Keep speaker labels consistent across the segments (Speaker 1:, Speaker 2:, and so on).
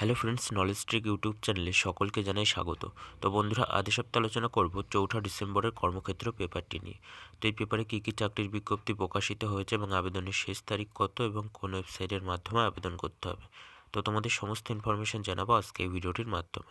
Speaker 1: Hello friends knowledge trick YouTube চ্যানেলে সকলকে জানাই স্বাগত। তো বন্ধুরা আদি সপ্তাহে আলোচনা করব চৌঠা ডিসেম্বরের কর্মক্ষেত্র পেপারটি নিয়ে। তো এই পেপারে কী কী চাকরির বিজ্ঞপ্তি প্রকাশিত হয়েছে এবং আবেদনের শেষ তারিখ কত এবং কোন ওয়েবসাইটের মাধ্যমে আবেদন করতে হবে? তো তোমাদের সমস্ত ইনফরমেশান জানাব আজকে এই ভিডিওটির মাধ্যমে।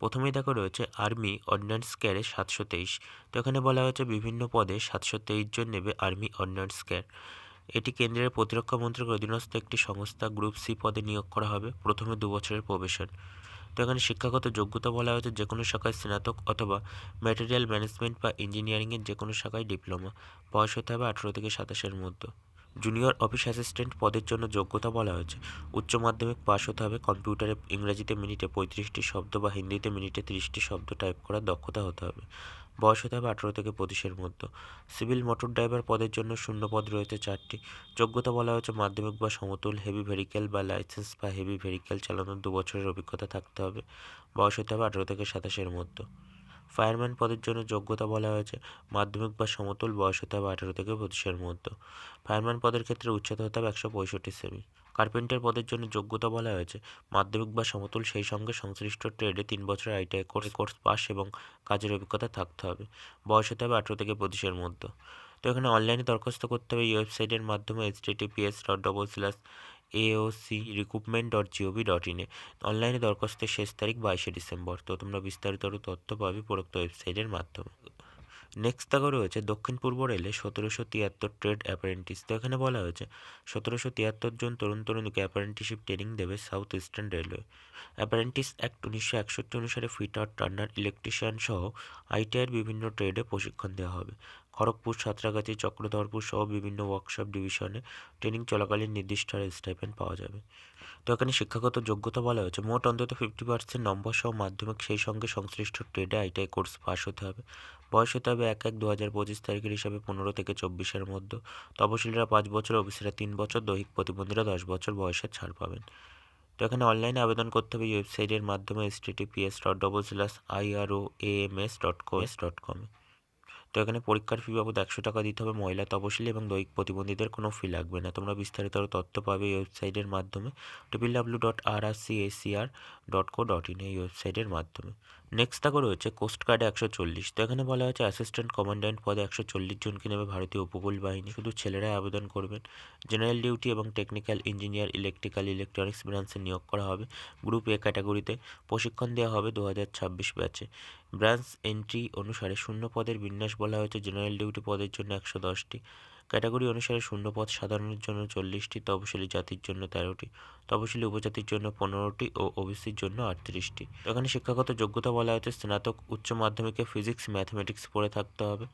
Speaker 1: প্রথমেই দেখো রয়েছে আর্মি অর্ডিন্যান্স ক্যারে সাতশো তেইশ। তো এখানে বলা হয়েছে বিভিন্ন পদে সাতশো তেইশ জন নেবে আর্মি অর্ডিন্যান্স ক্যার এটি কেন্দ্রের প্রতিরক্ষা মন্ত্রকের অধীনস্থ একটি সংস্থা গ্রুপ সি পদে নিয়োগ করা হবে প্রথমে দু বছরের প্রবেশন তো এখানে শিক্ষাগত যোগ্যতা বলা হয়েছে যে কোনো শাখায় স্নাতক অথবা ম্যাটেরিয়াল ম্যানেজমেন্ট বা ইঞ্জিনিয়ারিংয়ের যে কোনো শাখায় ডিপ্লোমা। বয়স হতে হবে আঠেরো থেকে সাতাশের মধ্যে। জুনিয়র অফিস অ্যাসিস্ট্যান্ট পদের জন্য যোগ্যতা বলা হয়েছে। উচ্চ মাধ্যমিক পাশ হতে হবে, কম্পিউটারে ইংরেজিতে মিনিটে পঁয়ত্রিশটি শব্দ বা হিন্দিতে মিনিটে তিরিশটি শব্দ টাইপ করার দক্ষতা হতে হবে। বয়স হতে হবে আঠেরো থেকে পঁচিশের মধ্যে। সিভিল মোটর ড্রাইভার পদের জন্য শূন্য পদ রয়েছে চারটি। যোগ্যতা বলা হয়েছে মাধ্যমিক বা সমতুল হেভি ভেহিক্যাল বা লাইসেন্স বা হেভি ভেহিক্যাল চালানোর দু বছরের অভিজ্ঞতা থাকতে হবে। বয়স হতে হবে আঠেরো থেকে সাতাশের মধ্যে। ফায়ারম্যান পদের জন্য যোগ্যতা বলা হয়েছে। মাধ্যমিক বা সমতুল বয়স হতে হবে আঠেরো থেকে পঁচিশের মধ্যে। ফায়ারম্যান পদের ক্ষেত্রে উচ্চতা হতে হবে একশো পঁয়ষট্টি সেমি। কার্পেন্টার পদের জন্য যোগ্যতা বলা হয়েছে। মাধ্যমিক বা সমতুল সেই সঙ্গে সংশ্লিষ্ট ট্রেডে তিন বছর আইটিআই কোর্স কোর্স পাস এবং কাজের অভিজ্ঞতা থাকতে হবে। বয়স হতে হবে আঠেরো থেকে পঁচিশের মধ্যে। তো এখানে অনলাইনে দরখাস্ত করতে হবে। এই ওয়েবসাইটের মাধ্যমে H dot double slash AOC recruitment dot GOV dot ইনে অনলাইনে দরখাস্তের শেষ তারিখ বাইশে ডিসেম্বর। তো তোমরা বিস্তারিত তথ্য পাবে উপরোক্ত ওয়েবসাইটের মাধ্যমে। নেক্সট দেখো রয়েছে দক্ষিণ পূর্ব রেলে সতেরোশো তিয়াত্তর ট্রেড অ্যাপারেন্টিস তো এখানে বলা হয়েছে সতেরোশো তিয়াত্তর জন তরুণ তরুণীকে অ্যাপারেন্টিসশিপ ট্রেনিং দেবে South Eastern Railway Apprentices Act উনিশশো একষট্টি অনুসারে ফিটার টার্নার ইলেকট্রিশিয়ান সহ আইটিআইয়ের বিভিন্ন ট্রেডে প্রশিক্ষণ দেওয়া হবে। খড়গপুর, সাঁতরাগাছি, চক্রধরপুর সহ বিভিন্ন ওয়ার্কশপ ডিভিশনে ট্রেনিং চলাকালীন নির্দিষ্ট স্টাইপেন্ড পাওয়া যাবে। তো এখানে শিক্ষাগত যোগ্যতা বলা হয়েছে, মোট অন্তত ফিফটি পার্সেন্ট নম্বর সহ মাধ্যমিক সেই সঙ্গে সংশ্লিষ্ট ট্রেডে আইটিআই কোর্স পাস হতে হবে। বয়স হতে হবে এক এক দু হাজার পঁচিশ তারিখের হিসাবে পনেরো থেকে চব্বিশের মধ্যে। তপশিলীরা পাঁচ বছর, ওবিসিরা তিন বছর, দৈহিক প্রতিবন্ধীরা দশ বছর বয়সের ছাড় পাবেন। তো এখানে অনলাইনে আবেদন করতে হবে ওয়েবসাইটের মাধ্যমে S TTPS dot double slash IRO M S dot COS dot কমে তো এখানে পরীক্ষার ফি বাবদ একশো টাকা দিতে হবে, মহিলা তপশিলি এবং দৈহিক প্রতিবন্ধীদের কোনো ফি লাগবে না। তোমরা বিস্তারিত আরও তথ্য পাবে এই ওয়েবসাইটের মাধ্যমে। Triple W dot R R C ACR dot co dot in এই ওয়েবসাইটের মাধ্যমে। নেক্সট দেখো রয়েছে কোস্ট গার্ডে একশো চল্লিশ। তো এখানে বলা হয়েছে অ্যাসিস্ট্যান্ট কমান্ড্যান্ট পদে একশো চল্লিশ জনকে নেবে ভারতীয় উপকূল বাহিনী। শুধু ছেলেরাই আবেদন করবেন। জেনারেল ডিউটি এবং টেকনিক্যাল ইঞ্জিনিয়ার ইলেকট্রিক্যাল ইলেকট্রনিক্স ব্রাঞ্চে নিয়োগ করা হবে। গ্রুপ এ ক্যাটাগরিতে প্রশিক্ষণ দেওয়া হবে দু হাজার ছাব্বিশ ব্যাচে ব্রাঞ্চ এন্ট্রি অনুসারে শূন্য পদের বিন্যাস বলা হয়েছে, জেনারেল ডিউটি পদের জন্য একশো দশটি। ক্যাটাগরি অনুসারে শূন্য পদ সাধারণের জন্য চল্লিশটি, তপশিলি জাতির জন্য তেরোটি, তপশিলি উপজাতির জন্য পনেরোটি ও ওবিসির জন্য আটত্রিশটি। এখানে শিক্ষাগত যোগ্যতা বলা হয়েছে, স্নাতক উচ্চ মাধ্যমিকে ফিজিক্স, ম্যাথমেটিক্স পড়ে থাকতে হবে।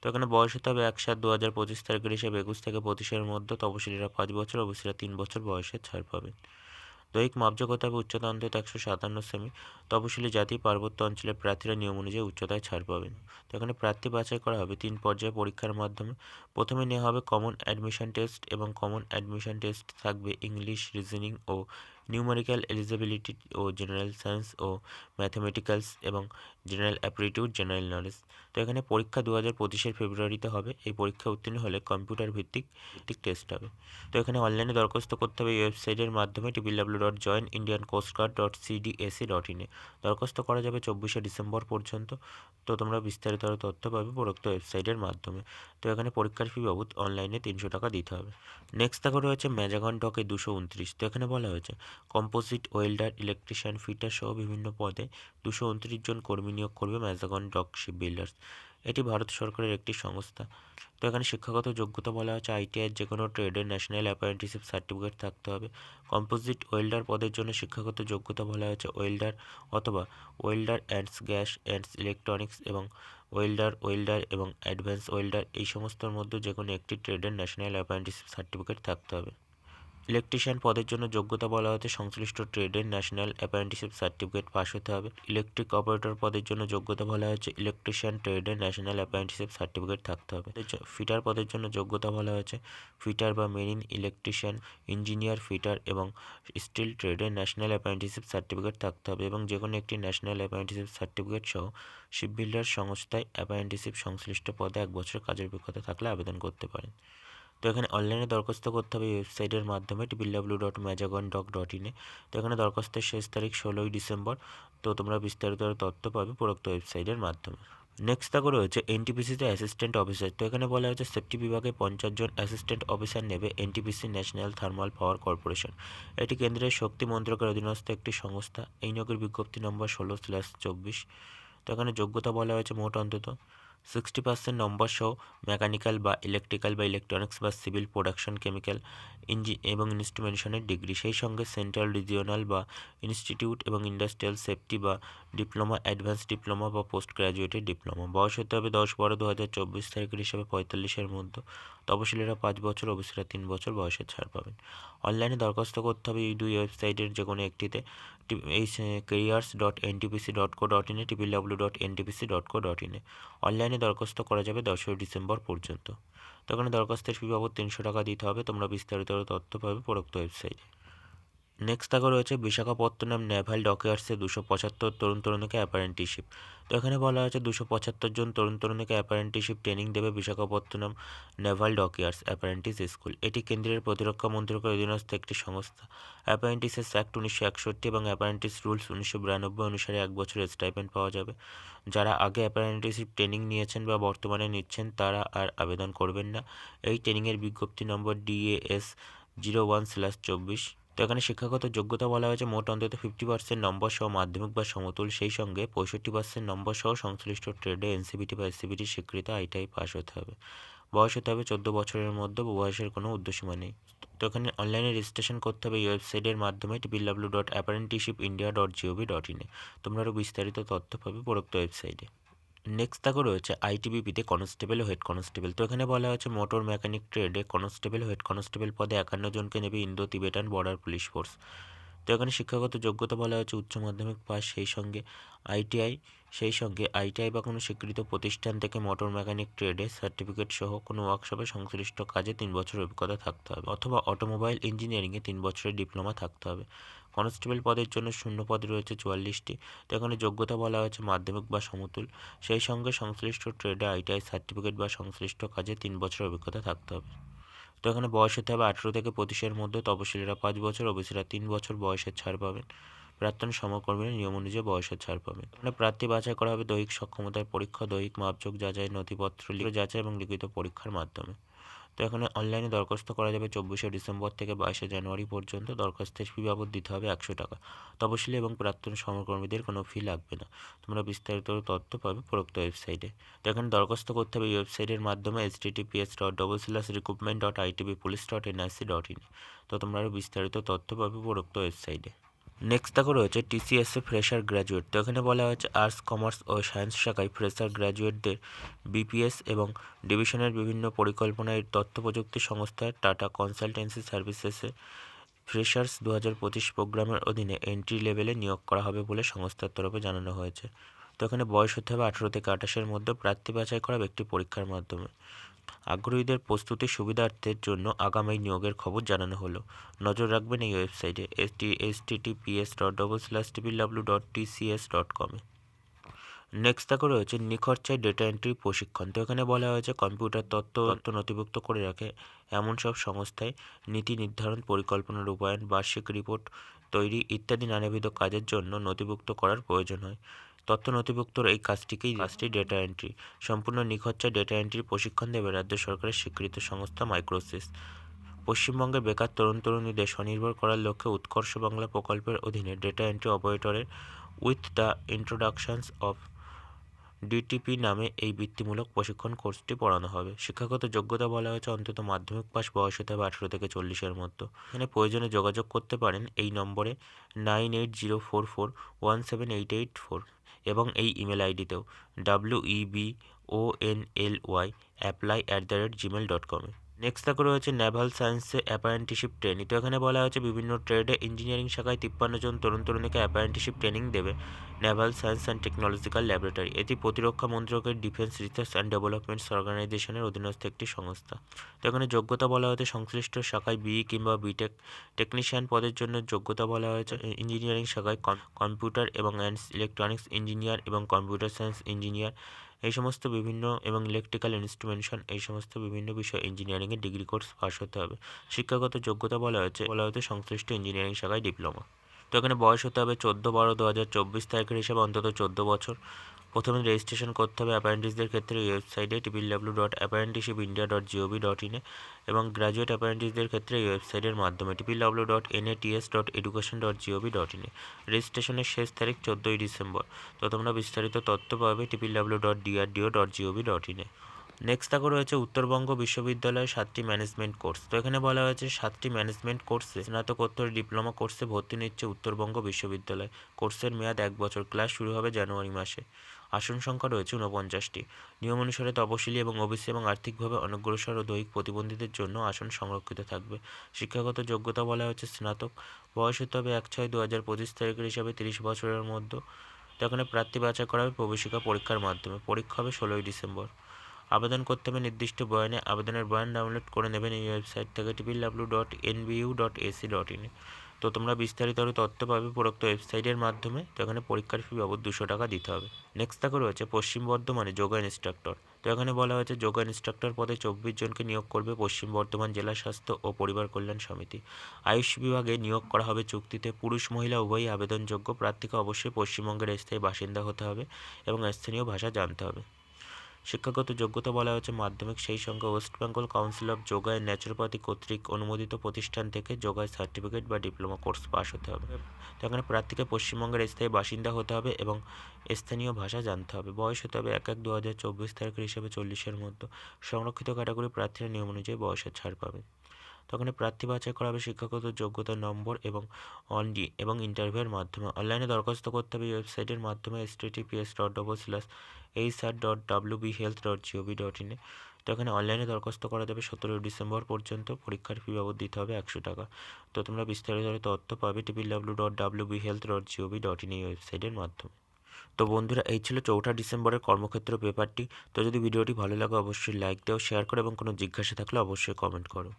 Speaker 1: তো এখানে বয়স হতে হবে এক সাত দু হাজার পঁচিশ তারিখের হিসাবে, একুশ থেকে পঁচিশের মধ্যে তপশিলীরা পাঁচ বছর, ওবিসিরা তিন বছর বয়সের ছাড় পাবেন। দৈহিক মাপযোগ্যতা হবে উচ্চতা অন্তত একশো সাতান্ন সেমি। তপশিলি জাতি পার্বত্য অঞ্চলের প্রার্থীরা নিয়ম অনুযায়ী উচ্চতায় ছাড় পাবেন। তো এখানে প্রার্থী বাছাই করা হবে তিন পর্যায়ে পরীক্ষার মাধ্যমে। প্রথমে নেওয়া হবে কমন অ্যাডমিশন টেস্ট এবং কমন অ্যাডমিশন টেস্ট থাকবে ইংলিশ রিজনিং ও নিউমেরিক্যাল এলিজিবিলিটি ও জেনারেল সায়েন্স ও ম্যাথামেটিক্যালস এবং জেনারেল অ্যাপটিটিউড জেনারেল নলেজ তো এখানে পরীক্ষা দু হাজার পঁচিশের ফেব্রুয়ারিতে হবে। এই পরীক্ষা উত্তীর্ণ হলে কম্পিউটার ভিত্তিক ভিত্তিক টেস্ট হবে। তো এখানে অনলাইনে দরখাস্ত করতে হবে। এই ওয়েবসাইটের মাধ্যমে triple W dot join Indian Coast Guard dot CDAC dot ইনে দরখাস্ত করা যাবে চব্বিশে ডিসেম্বর পর্যন্ত। তো তোমরা বিস্তারিত তথ্য পাবে উপরোক্ত ওয়েবসাইটের মাধ্যমে। তো এখানে পরীক্ষার ফি বাবদ অনলাইনে তিনশো টাকা দিতে হবে। নেক্সট দেখো রয়েছে ম্যাজাগন ডকে দুশো উনত্রিশ। তো এখানে বলা হয়েছে কম্পোজিট, ওয়েল্ডার, ইলেকট্রিশিয়ান, ফিটার সহ বিভিন্ন পদে দুশো উনত্রিশ জন কর্মী নিয়োগ করবে ম্যাজাগন ডক শিপ বিল্ডার্স এটি ভারত সরকারের একটি সংস্থা। তো এখানে শিক্ষাগত যোগ্যতা বলা হচ্ছে আইটিআইয়ের যে কোনো ট্রেডের, ন্যাশনাল অ্যাপ্রেন্টিসশিপ সার্টিফিকেট থাকতে হবে। কম্পোজিট, ওয়েল্ডার পদের জন্য শিক্ষাগত যোগ্যতা বলা হয়েছে ওয়েল্ডার অথবা welder ands gas, ands electronics এবং ওয়েল্ডার ওয়েল্ডার এবং অ্যাডভান্স ওয়েল্ডার এই সমস্তর মধ্যে যে কোনো একটি ট্রেডের, ন্যাশনাল অ্যাপ্রেন্টিসশিপ সার্টিফিকেট থাকতে হবে। ইলেকট্রিশিয়ান পদের জন্য যোগ্যতা বলা হচ্ছে সংশ্লিষ্ট ট্রেডের ন্যাশনাল অ্যাপ্রেন্টিসশিপ সার্টিফিকেট পাস হতে হবে। ইলেকট্রিক অপারেটর পদের জন্য যোগ্যতা বলা হয়েছে ইলেকট্রিশিয়ান ট্রেডের ন্যাশনাল অ্যাপ্রেন্টিসশিপ সার্টিফিকেট থাকতে হবে। ফিটার পদের জন্য যোগ্যতা বলা হয়েছে ফিটার বা মেরিন ইলেকট্রিশিয়ান, ইঞ্জিনিয়ার, ফিটার এবং স্টিল ট্রেডের ন্যাশনাল অ্যাপ্রেন্টিসশিপ সার্টিফিকেট থাকতে হবে এবং যে কোনো একটি ন্যাশনাল অ্যাপ্রেন্টিসশিপ সার্টিফিকেট সহ শিপ বিল্ডার সংস্থায় অ্যাপ্রেন্টিসশিপ সংশ্লিষ্ট পদে এক বছর কাজের অভিজ্ঞতা থাকলে আবেদন করতে পারেন। তো এখানে অনলাইনে দরখাস্ত করতে হবে ওয়েবসাইটের মাধ্যমে triple W dot Mazagon dock dot ইনে তো এখানে দরখাস্তের শেষ তারিখ ষোলোই ডিসেম্বর। তো তোমরা বিস্তারিত তথ্য পাবে উপরোক্ত ওয়েবসাইটের মাধ্যমে। নেক্সট তাকে রয়েছে এনটিপিসিতে অ্যাসিস্ট্যান্ট অফিসার তো এখানে বলা হয়েছে সেফটি বিভাগে পঞ্চাশ জন অ্যাসিস্ট্যান্ট অফিসার নেবে NTPC National Thermal Power Corporation এটি কেন্দ্রের শক্তি মন্ত্রকের অধীনস্থ একটি সংস্থা। এই নিয়োগের বিজ্ঞপ্তি নম্বর ষোলো স্ল্যাশ চব্বিশ। তো এখানে যোগ্যতা বলা হয়েছে মোট অন্তত সিক্সটি পার্সেন্ট নম্বর সহ মেকানিক্যাল বা ইলেকট্রিক্যাল বা ইলেকট্রনিক্স বা সিভিল প্রোডাকশন কেমিক্যাল ইঞ্জি এবং ইনস্ট্রুমেন্টেশনের ডিগ্রি সেই সঙ্গে সেন্ট্রাল রিজিওনাল বা ইনস্টিটিউট এবং ইন্ডাস্ট্রিয়াল সেফটি বা ডিপ্লোমা, অ্যাডভান্স ডিপ্লোমা বা পোস্ট গ্র্যাজুয়েটের ডিপ্লোমা। বয়স হতে হবে দশ বারো দু হাজার চব্বিশ তারিখের হিসাবে পঁয়তাল্লিশের মধ্যে। তপশিলীরা পাঁচ বছর ওবিসিরা তিন বছর বয়সের ছাড় পাবেন। অনলাইনে দরখাস্ত করতে হবে এই দুই ওয়েবসাইটের যে কোনো একটিতে এই careers dot NTPC dot co dot ইনে triple W dot NTPC dot co dot ইনে অনলাইনে দরখাস্ত করা যাবে দশই ডিসেম্বর পর্যন্ত। তো এখানে দরখাস্তের ফি বাবদ তিনশো টাকা দিতে হবে। তোমরা বিস্তারিত তথ্য পাবে উপরোক্ত ওয়েবসাইটে। নেক্সট থাকা রয়েছে বিশাখাপত্তনম নেভাল ডকইয়ার্সে দুশো পঁচাত্তর তরুণ তরুণীকে অ্যাপারেন্টিশিপ তো এখানে বলা হয়েছে দুশো পঁচাত্তর জন তরুণ তরুণীকে অ্যাপারেন্টিশিপ ট্রেনিং দেবে Visakhapatnam naval dockyards apprentice school এটি কেন্দ্রের প্রতিরক্ষা মন্ত্রকের অধীনস্থ একটি সংস্থা। অ্যাপারেন্টিসেস অ্যাক্ট উনিশশো একষট্টি এবং অ্যাপারেন্টিস রুলস উনিশশো বিরানব্বই অনুসারে এক বছরের স্টাইপেন্ড পাওয়া যাবে। যারা আগে অ্যাপারেন্টিসিপ ট্রেনিং নিয়েছেন বা বর্তমানে নিচ্ছেন, তারা আর আবেদন করবেন না। এই ট্রেনিংয়ের বিজ্ঞপ্তি নম্বর ডিএএস জিরো ওয়ান স্ল্যাশ চব্বিশ। তো এখানে শিক্ষাগত যোগ্যতা বলা হয়েছে, মোট অন্তত ফিফটি পার্সেন্ট নম্বর সহ মাধ্যমিক বা সমতুল সেই সঙ্গে পঁয়ষট্টি পার্সেন্ট নম্বর সহ সংশ্লিষ্ট ট্রেডে এনসিবিটি বা এসসিবিটি স্বীকৃত আইটাই পাস হতে হবে। বয়স হতে হবে চোদ্দ বছরের মধ্যে, বয়সের কোনো উদ্দেশ্যমা নেই। তো এখানে অনলাইনে রেজিস্ট্রেশন করতে হবে এই ওয়েবসাইটের মাধ্যমে triple W dot apprenticeship India dot GOV dot ইনে তোমরা আরও বিস্তারিত তথ্য পাবে উপরোক্ত ওয়েবসাইটে। নেক্সট তাকে রয়েছে আইটিবিপিতে কনস্টেবল হেড কনস্টেবল তো এখানে বলা হয়েছে মোটর মেকানিক ট্রেডে কনস্টেবল হেড কনস্টেবল পদে একান্ন জনকে নেবে Indo Tibetan Border Police Force তো এখানে শিক্ষাগত যোগ্যতা বলা হয়েছে উচ্চ মাধ্যমিক পাস, সেই সঙ্গে আইটিআই সেই সঙ্গে আইটিআই বা কোনো স্বীকৃত প্রতিষ্ঠান থেকে মোটর মেকানিক ট্রেডে সার্টিফিকেট সহ কোনো ওয়ার্কশপে সংশ্লিষ্ট কাজে তিন বছর অভিজ্ঞতা থাকতে হবে, অথবা অটোমোবাইল ইঞ্জিনিয়ারিংয়ে তিন বছরের ডিপ্লোমা থাকতে হবে। কনস্টেবল পদের জন্য শূন্য পদ রয়েছে চুয়াল্লিশটি। তো এখানে যোগ্যতা বলা হয়েছে মাধ্যমিক বা সমতুল। সেই সঙ্গে সংশ্লিষ্ট ট্রেডে আইটিআই সার্টিফিকেট বা সংশ্লিষ্ট কাজে তিন বছরের অভিজ্ঞতা থাকতে হবে। তো এখানে বয়স হতে হবে আঠেরো থেকে পঁচিশের মধ্যে, তপশিলীরা পাঁচ বছর, ওবিসিরা তিন বছর বয়সের ছাড় পাবেন। প্রাক্তন সমকর্মীরা নিয়ম অনুযায়ী বয়সের ছাড় পাবেন। এখানে প্রার্থী বাছাই করা হবে দৈহিক সক্ষমতার পরীক্ষা, দৈহিক মাপযোগ, যাচাই নথিপত্র যাচাই এবং লিখিত পরীক্ষার মাধ্যমে। তো এখানে অনলাইনে দরখাস্ত করা যাবে চব্বিশে ডিসেম্বর থেকে বাইশে জানুয়ারি পর্যন্ত। দরখাস্তের ফি বাবদ দিতে হবে একশো টাকা। তপশিলি এবং প্রাক্তন সমকর্মীদের কোনো ফি লাগবে না। তোমরা বিস্তারিত তথ্য পাবে প্রোক্ত ওয়েবসাইটে। তো এখানে দরখাস্ত করতে হবে এই ওয়েবসাইটের মাধ্যমে S TTPS dot double slash recruitment dot ITB police dot NIC dot in তো তোমরা আরও বিস্তারিত তথ্য পাবে প্রোক্ত ওয়েবসাইটে। নেক্সট দেখো রয়েছে টিসিএসএ ফ্রেশার গ্র্যাজুয়েট তো এখানে বলা হয়েছে আর্টস কমার্স ও সায়েন্স শাখায় ফ্রেশার গ্র্যাজুয়েটদের বিপিএস এবং ডিভিশনের বিভিন্ন পরিকল্পনায় তথ্য প্রযুক্তি সংস্থা টাটা কনসালটেন্সি সার্ভিসেসে ফ্রেশার্স দু হাজার পঁচিশ প্রোগ্রামের অধীনে এন্ট্রি লেভেলে নিয়োগ করা হবে বলে সংস্থার তরফে জানানো হয়েছে। তো এখানে বয়স হতে হবে আঠেরো থেকে আঠাশের মধ্যে। প্রার্থী বাছাই করা একটি পরীক্ষার মাধ্যমে। আগ্রহীদের প্রস্তুতির সুবিধার্থের জন্য আগামী নিয়োগের খবর জানানো হলো। নজর রাখবেন এই ওয়েবসাইটে S T S T T P S dot double slash triple W dot TCS dot কমে নেক্সট দেখো রয়েছে নিখরচায় ডেটা এন্ট্রি প্রশিক্ষণ। তো এখানে বলা হয়েছে কম্পিউটার তথ্য তথ্য নথিভুক্ত করে রাখে এমন সব সংস্থায় নীতি নির্ধারণ, পরিকল্পনা রূপায়ণ, বার্ষিক রিপোর্ট তৈরি ইত্যাদি নানাবিধ কাজের জন্য নথিভুক্ত করার প্রয়োজন হয়। তথ্য নথিভুক্তর এই কাজটিকেই কাজটি ডেটা এন্ট্রি সম্পূর্ণ নিখরচায় ডেটা এন্ট্রির প্রশিক্ষণ দেবে রাজ্য সরকারের স্বীকৃত সংস্থা মাইক্রোসিস পশ্চিমবঙ্গের বেকার তরুণ তরুণীদের স্বনির্ভর করার লক্ষ্যে উৎকর্ষ বাংলা প্রকল্পের অধীনে ডেটা এন্ট্রি অপারেটরের with the introductions of DTP নামে এই বৃত্তিমূলক প্রশিক্ষণ কোর্সটি পড়ানো হবে। শিক্ষাগত যোগ্যতা বলা হয়েছে অন্তত মাধ্যমিক পাস বয়স হতে হবে আঠেরো থেকে চল্লিশের মধ্যে। এখানে প্রয়োজনে যোগাযোগ করতে পারেন এই নম্বরে nine eight zero four four one seven eight eight four এবং এই email আইডিতেও W E B O N L Y apply at the rate Gmail dot কমে নেক্সট তাকে রয়েছে নেভাল সায়েন্সে অ্যাপারেন্টিশিপ ট্রেনিং তো এখানে বলা হয়েছে বিভিন্ন ট্রেডে ইঞ্জিনিয়ারিং শাখায় তিপ্পান্ন জন তরুণ তরুণীকে অ্যাপারেন্টিশিপ ট্রেনিং দেবে Naval Science and Technological Laboratory এটি প্রতিরক্ষা মন্ত্রকের ডিফেন্স রিসার্চ অ্যান্ড ডেভেলপমেন্টস অর্গানাইজেশনের অধীনস্থ একটি সংস্থা। তো এখানে যোগ্যতা বলা হয়েছে সংশ্লিষ্ট শাখায় বিই কিংবা বিটেক টেকনিশিয়ান পদের জন্য যোগ্যতা বলা হয়েছে ইঞ্জিনিয়ারিং শাখায় কম্পিউটার এবং ইলেকট্রনিক্স ইঞ্জিনিয়ার এবং কম্পিউটার সায়েন্স ইঞ্জিনিয়ার এই সমস্ত বিভিন্ন এবং ইলেকট্রিক্যাল ইনস্ট্রুমেন্টেশন এই সমস্ত বিভিন্ন বিষয় ইঞ্জিনিয়ারিংয়ের ডিগ্রি কোর্স পাস হতে হবে। শিক্ষাগত যোগ্যতা বলা হয়েছে বলা হয়েছে সংশ্লিষ্ট ইঞ্জিনিয়ারিং শাখায় ডিপ্লোমা তো এখানে বয়স হতে হবে চোদ্দ বারো দু হাজার চব্বিশ তারিখের হিসাবে অন্তত চোদ্দ বছর। প্রথমে রেজিস্ট্রেশন করতে হবে অ্যাপারেন্টিসদের ক্ষেত্রে ওয়েবসাইটে triple W dot apprenticeship India dot GOV dot ইনে এবং গ্র্যাজুয়েট অ্যাপারেন্টিসদের ক্ষেত্রে ওয়েবসাইটের মাধ্যমে triple W dot NATS dot education dot GOV dot ইনে রেজিস্ট্রেশনের শেষ তারিখ চোদ্দোই ডিসেম্বর। তো তোমরা বিস্তারিত তথ্য পাবে triple W dot DRDO dot GOV dot ইনে নেক্সট তাকে রয়েছে উত্তরবঙ্গ বিশ্ববিদ্যালয়ের সাতটি ম্যানেজমেন্ট কোর্স তো এখানে বলা হয়েছে সাতটি ম্যানেজমেন্ট কোর্সে স্নাতকোত্তর ডিপ্লোমা কোর্সে ভর্তি নিচ্ছে উত্তরবঙ্গ বিশ্ববিদ্যালয়। কোর্সের মেয়াদ এক বছর। ক্লাস শুরু হবে জানুয়ারি মাসে। আসন সংখ্যা রয়েছে ঊনপঞ্চাশটি। নিয়ম অনুসারে তপশিলি এবং ওবিসি এবং আর্থিকভাবে অনগ্রসর ও দৈহিক প্রতিবন্ধীদের জন্য আসন সংরক্ষিত থাকবে। শিক্ষাগত যোগ্যতা বলা হচ্ছে স্নাতক। বয়স হতে হবে এক ছয় দু হাজার পঁচিশ তারিখের হিসাবে তিরিশ বছরের মধ্যে। তো এখানে প্রার্থী বাছাই করা হবে প্রবেশিকা পরীক্ষার মাধ্যমে। পরীক্ষা হবে ষোলোই ডিসেম্বর। আবেদন করতে হবে নির্দিষ্ট বয়ানে। আবেদনের বয়ান ডাউনলোড করে নেবেন এই ওয়েবসাইট থেকে triple W dot NBU dot AC dot ইনে তো তোমরা বিস্তারিত আরও তথ্য পাবে উপরোক্ত ওয়েবসাইটের মাধ্যমে, তো এখানে পরীক্ষার ফি বাবদ দুশো টাকা দিতে হবে। নেক্সট থাকে রয়েছে পশ্চিম বর্ধমানে যোগা ইনস্ট্রাক্টর তো এখানে বলা হয়েছে যোগা ইনস্ট্রাক্টর পদে চব্বিশ জনকে নিয়োগ করবে পশ্চিম বর্ধমান জেলা স্বাস্থ্য ও পরিবার কল্যাণ সমিতি। আয়ুষ বিভাগে নিয়োগ করা হবে চুক্তিতে পুরুষ, মহিলা, উভয়ই আবেদনযোগ্য। প্রার্থীকে অবশ্যই পশ্চিমবঙ্গের স্থায়ী বাসিন্দা হতে হবে এবং স্থানীয় ভাষা জানতে হবে। শিক্ষাগত যোগ্যতা বলা হয়েছে মাধ্যমিক, সেই সঙ্গে West Bengal council of yoga naturopathy কর্তৃক অনুমোদিত প্রতিষ্ঠান থেকে যোগায় সার্টিফিকেট বা ডিপ্লোমা কোর্স পাস হতে হবে। তো এখানে প্রার্থীকে পশ্চিমবঙ্গের স্থায়ী বাসিন্দা হতে হবে এবং স্থানীয় ভাষা জানতে হবে। বয়স হতে হবে এক এক দু হাজার চব্বিশ তারিখের হিসেবে চল্লিশের মধ্যে। সংরক্ষিত ক্যাটাগরি প্রার্থীরা নিয়ম অনুযায়ী বয়সের ছাড় পাবে। তখন প্রার্থী বাছাই করা হবে শিক্ষাগত যোগ্যতা নম্বর এবং অনডি এবং ইন্টারভিউয়ের মাধ্যমে। অনলাইনে দরখাস্ত করতে হবে ওয়েবসাইটের মাধ্যমে S T PS dot double slash H R dot W B health dot GOV dot ইনে তো এখানে অনলাইনে দরখাস্ত করা যাবে সতেরোই ডিসেম্বর পর্যন্ত। পরীক্ষার ফি বাবদ দিতে হবে একশো টাকা। তো তোমরা বিস্তারিত তথ্য পাবে triple W dot W B health dot GOV dot in এই ওয়েবসাইটের মাধ্যমে। তো বন্ধুরা, এই ছিল চৌঠা ডিসেম্বরের কর্মক্ষেত্র পেপারটি। তো যদি ভিডিওটি ভালো লাগে, অবশ্যই লাইক দাও শেয়ার করো এবং কোনো জিজ্ঞাসা থাকলে অবশ্যই কমেন্ট করো।